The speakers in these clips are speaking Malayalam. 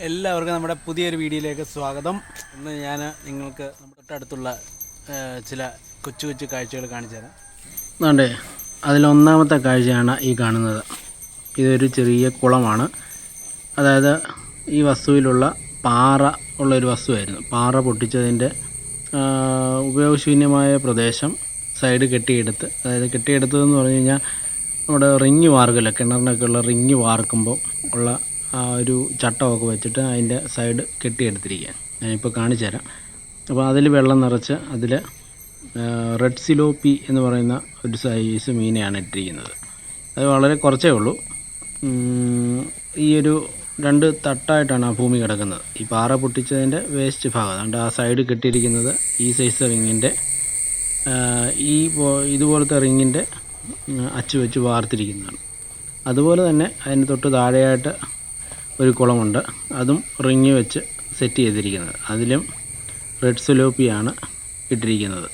എല്ലാവർക്കും നമ്മുടെ പുതിയൊരു വീഡിയോയിലേക്ക് സ്വാഗതം. ഇന്ന് ഞാൻ നിങ്ങൾക്ക് നമ്മുടെ തൊട്ടടുത്തുള്ള ചില കൊച്ചു കൊച്ചു കാഴ്ചകൾ കാണിച്ചു തരാം. അതുകൊണ്ട് അതിലൊന്നാമത്തെ കാഴ്ചയാണ് ഈ കാണുന്നത്. ഇതൊരു ചെറിയ കുളമാണ്. അതായത് ഈ വസ്തുവിലുള്ള പാറ ഉള്ള ഒരു വസ്തുവായിരുന്നു. പാറ പൊട്ടിച്ചതിന്റെ ഉപയോഗശൂന്യമായ പ്രദേശം സൈഡ് കെട്ടിയെടുത്ത് അതായത് കെട്ടിയെടുത്തതെന്ന് പറഞ്ഞു കഴിഞ്ഞാൽ നമ്മുടെ റിങ് വാർക്കില്ല കിണറിനൊക്കെ ഉള്ള റിങ് വാർക്കുമ്പോൾ ഉള്ള ആ ഒരു ചട്ടമൊക്കെ വെച്ചിട്ട് അതിന്റെ സൈഡ് കെട്ടിയെടുത്തിരിക്കുക ഞാനിപ്പോൾ കാണിച്ചു തരാം. അപ്പോൾ അതിൽ വെള്ളം നിറച്ച് അതിൽ റെഡ് സിലോപ്പി എന്ന് പറയുന്ന ഒരു സൈസ് മീനെയാണ് ഇട്ടിരിക്കുന്നത്. അത് വളരെ കുറച്ചേ ഉള്ളൂ. ഈ ഒരു രണ്ട് തട്ടായിട്ടാണ് ആ ഭൂമി കിടക്കുന്നത്. ഈ പാറ പൊട്ടിച്ചതിന്റെ വേസ്റ്റ് ഭാഗം. അതുകൊണ്ട് ആ സൈഡ് കെട്ടിയിരിക്കുന്നത് ഈ സൈസ് റിങ്ങിന്റെ ഈ ഇതുപോലത്തെ റിങ്ങിന്റെ അച്ചു വെച്ച് വാർത്തിരിക്കുന്നതാണ്. അതുപോലെ തന്നെ അതിന് തൊട്ട് താഴെയായിട്ട് ഒരു കുളമുണ്ട്. അതും റിങ് വെച്ച് സെറ്റ് ചെയ്തിരിക്കുന്നത്. അതിലും റെഡ് സുലോപ്പിയാണ് ഇട്ടിരിക്കുന്നത്.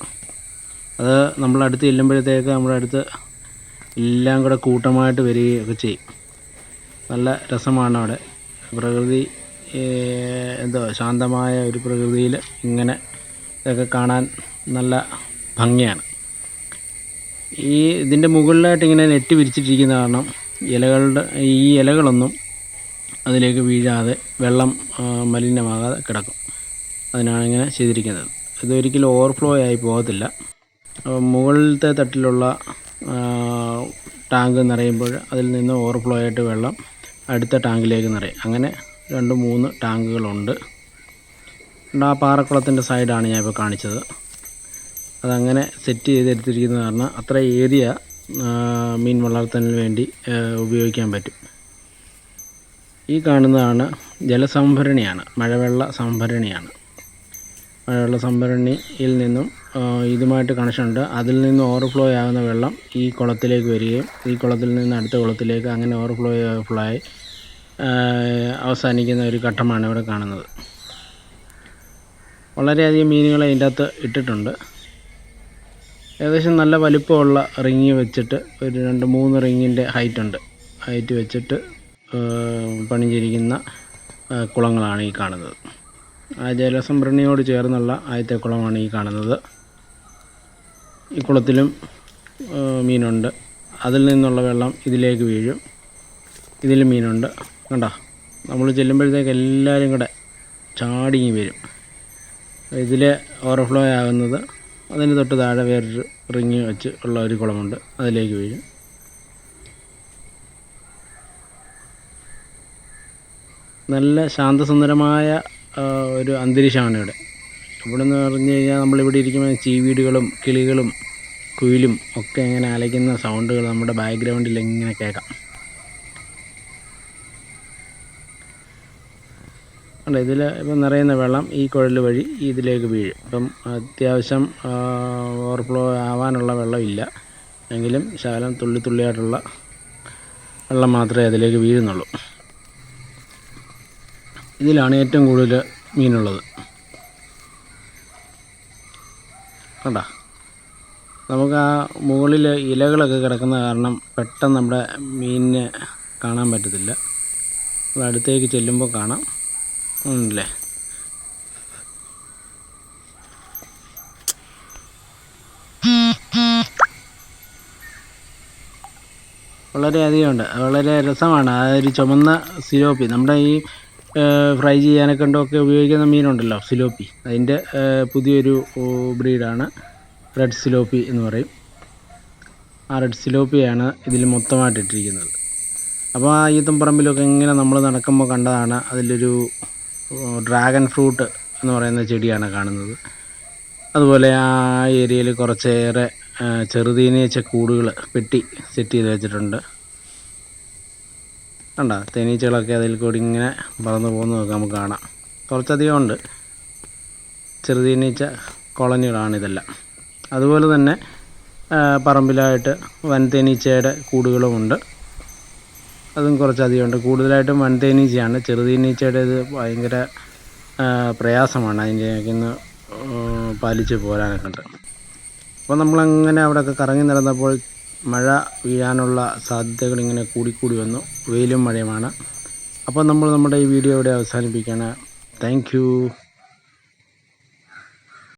അത് നമ്മളടുത്ത് ചെല്ലുമ്പോഴത്തേക്ക് നമ്മുടെ അടുത്ത് എല്ലാം കൂടെ കൂട്ടമായിട്ട് വരികയൊക്കെ ചെയ്യും. നല്ല രസമാണ് അവിടെ. പ്രകൃതി എന്തോ ശാന്തമായ ഒരു പ്രകൃതിയിൽ ഇങ്ങനെ ഇതൊക്കെ കാണാൻ നല്ല ഭംഗിയാണ്. ഈ ഇതിന്റെ മുകളിലായിട്ട് ഇങ്ങനെ നെറ്റ് വിരിച്ചിട്ടിരിക്കുന്ന കാരണം ഇലകളുടെ ഈ ഇലകളൊന്നും അതിലേക്ക് വീഴാതെ വെള്ളം മലിനമാകാതെ കിടക്കും. അതിനാണ് ഇങ്ങനെ ചെയ്തിരിക്കുന്നത്. ഇതൊരിക്കലും ഓവർഫ്ലോ ആയി പോകത്തില്ല. മുകളിലത്തെ തട്ടിലുള്ള ടാങ്ക് നിറയുമ്പോൾ അതിൽ നിന്ന് ഓവർഫ്ലോ ആയിട്ട് വെള്ളം അടുത്ത ടാങ്കിലേക്ക് നിറയും. അങ്ങനെ രണ്ട് മൂന്ന് ടാങ്കുകളുണ്ട്. ആ പാറക്കുളത്തിന്റെ സൈഡാണ് ഞാൻ ഇപ്പോൾ കാണിച്ചത്. അതങ്ങനെ സെറ്റ് ചെയ്തെടുത്തിരിക്കുന്നത് കാരണം അത്ര ഏരിയ മീൻ വളർത്തലിന് വേണ്ടി ഉപയോഗിക്കാൻ പറ്റും. ഈ കാണുന്നതാണ് ജലസംഭരണിയാണ് മഴവെള്ള സംഭരണിയാണ്. മഴവെള്ള സംഭരണിയിൽ നിന്നും ഇതുമായിട്ട് കണക്ഷൻ ഉണ്ട്. അതിൽ നിന്ന് ഓവർഫ്ലോ ആകുന്ന വെള്ളം ഈ കുളത്തിലേക്ക് വരികയും ഈ കുളത്തിൽ നിന്ന് അടുത്ത കുളത്തിലേക്ക് അങ്ങനെ ഓവർഫ്ലോ ഫ്ലോ ആയി അവസാനിക്കുന്ന ഒരു ഘട്ടമാണ് ഇവിടെ കാണുന്നത്. വളരെയധികം മീനുകളെ അതിന്റെ അകത്ത് ഇട്ടിട്ടുണ്ട്. ഏകദേശം നല്ല വലിപ്പമുള്ള റിങ് വെച്ചിട്ട് ഒരു രണ്ട് മൂന്ന് റിങ്ങിന്റെ ഹൈറ്റ് ഉണ്ട്. ഹൈറ്റ് വെച്ചിട്ട് പണിഞ്ഞിരിക്കുന്ന കുളങ്ങളാണ് ഈ കാണുന്നത്. ആ ജലസംഭരണിയോട് ചേർന്നുള്ള ആദ്യത്തെ കുളമാണ് ഈ കാണുന്നത്. ഈ കുളത്തിലും മീനുണ്ട്. അതിൽ നിന്നുള്ള വെള്ളം ഇതിലേക്ക് വീഴും. ഇതിൽ മീനുണ്ട്. കണ്ടോ നമ്മൾ ചെല്ലുമ്പോഴത്തേക്ക് എല്ലാവരും കൂടെ ചാടിങ്ങി വരും. ഇതിൽ ഓവർഫ്ലോ ആകുന്നത് അതിന് തൊട്ട് താഴെ വേറൊരു റിങ് വെച്ച് ഉള്ള ഒരു കുളമുണ്ട്. അതിലേക്ക് വീഴും. നല്ല ശാന്തസുന്ദരമായ ഒരു അന്തരീക്ഷമാണ് ഇവിടെ. ഇവിടെ നിന്ന് പറഞ്ഞു കഴിഞ്ഞാൽ നമ്മളിവിടെ ഇരിക്കുമ്പോൾ ചീവീടുകളും കിളികളും കുയിലും ഒക്കെ ഇങ്ങനെ അലയ്ക്കുന്ന സൗണ്ടുകൾ നമ്മുടെ ബാക്ക്ഗ്രൗണ്ടിൽ ഇങ്ങനെ കേൾക്കാം. അല്ല ഇതിൽ ഇപ്പം നിറയുന്ന വെള്ളം ഈ കുഴൽ വഴി ഇതിലേക്ക് വീഴും. ഇപ്പം അത്യാവശ്യം ഓവർഫ്ലോ ആവാനുള്ള വെള്ളമില്ല എങ്കിലും ശകലം തുള്ളി തുള്ളിയായിട്ടുള്ള വെള്ളം മാത്രമേ അതിലേക്ക് വീഴുന്നുള്ളൂ. ഇതിലാണ് ഏറ്റവും കൂടുതൽ മീനുള്ളത്. കണ്ട? നമുക്ക് ആ മുകളിൽ ഇലകളൊക്കെ കിടക്കുന്ന കാരണം പെട്ടെന്ന് നമ്മുടെ മീനിനെ കാണാൻ പറ്റത്തില്ല. നമ്മൾ അടുത്തേക്ക് ചെല്ലുമ്പോൾ കാണാം. ഉണ്ടല്ലേ? വളരെയധികം ഉണ്ട്. വളരെ രസമാണ്. ആ ഒരു ചുമന്ന സിരോപ്പി. നമ്മുടെ ഈ ഫ്രൈ ചെയ്യാനൊക്കെ ഉണ്ടൊക്കെ ഉപയോഗിക്കുന്ന മീനുണ്ടല്ലോ സിലോപ്പി. അതിന്റെ പുതിയൊരു ബ്രീഡാണ്. റെഡ് സിലോപ്പി എന്ന് പറയും. ആ റെഡ് സിലോപ്പിയാണ് ഇതിൽ മൊത്തമായിട്ട് ഇട്ടിരിക്കുന്നത്. അപ്പോൾ ആ ഈത്തമ്പറമ്പിലൊക്കെ ഇങ്ങനെ നമ്മൾ നടക്കുമ്പോൾ കണ്ടതാണ് അതിലൊരു ഡ്രാഗൺ ഫ്രൂട്ട് എന്ന് പറയുന്ന ചെടിയാണ് കാണുന്നത്. അതുപോലെ ആ ഏരിയയിൽ കുറച്ചേറെ ചെറുതീനീച്ച കൂടുകൾ പെട്ടി സെറ്റ് ചെയ്ത് വെച്ചിട്ടുണ്ട്. കണ്ട? തേനീച്ചകളൊക്കെ അതിൽ കൂടി ഇങ്ങനെ പറന്നു പോകുന്നതൊക്കെ നമുക്ക് കാണാം. കുറച്ചധികം ഉണ്ട്. ചെറുതീനീച്ച കോളനികളാണ് ഇതെല്ലാം. അതുപോലെ തന്നെ പറമ്പിലായിട്ട് വൻ തേനീച്ചയുടെ കൂടുകളുമുണ്ട് അതും കുറച്ചധികം ഉണ്ട്. കൂടുതലായിട്ടും വൻ തേനീച്ചയാണ്. ചെറുതീനീച്ചയുടെ ഇത് ഭയങ്കര പ്രയാസമാണ്. അതിന്റെ ഒന്ന് പാലിച്ച് പോരാനൊക്കെ ഉണ്ട്. അപ്പോൾ നമ്മളങ്ങനെ അവിടെയൊക്കെ കറങ്ങി നടന്നപ്പോൾ മഴ വീഴാനുള്ള സാധ്യതകൾ ഇങ്ങനെ കൂടിക്കൂടി വന്നു. വെയിലും മഴയുമാണ്. അപ്പോൾ നമ്മൾ നമ്മുടെ ഈ വീഡിയോ ഇവിടെ അവസാനിപ്പിക്കുകയാണ്. താങ്ക്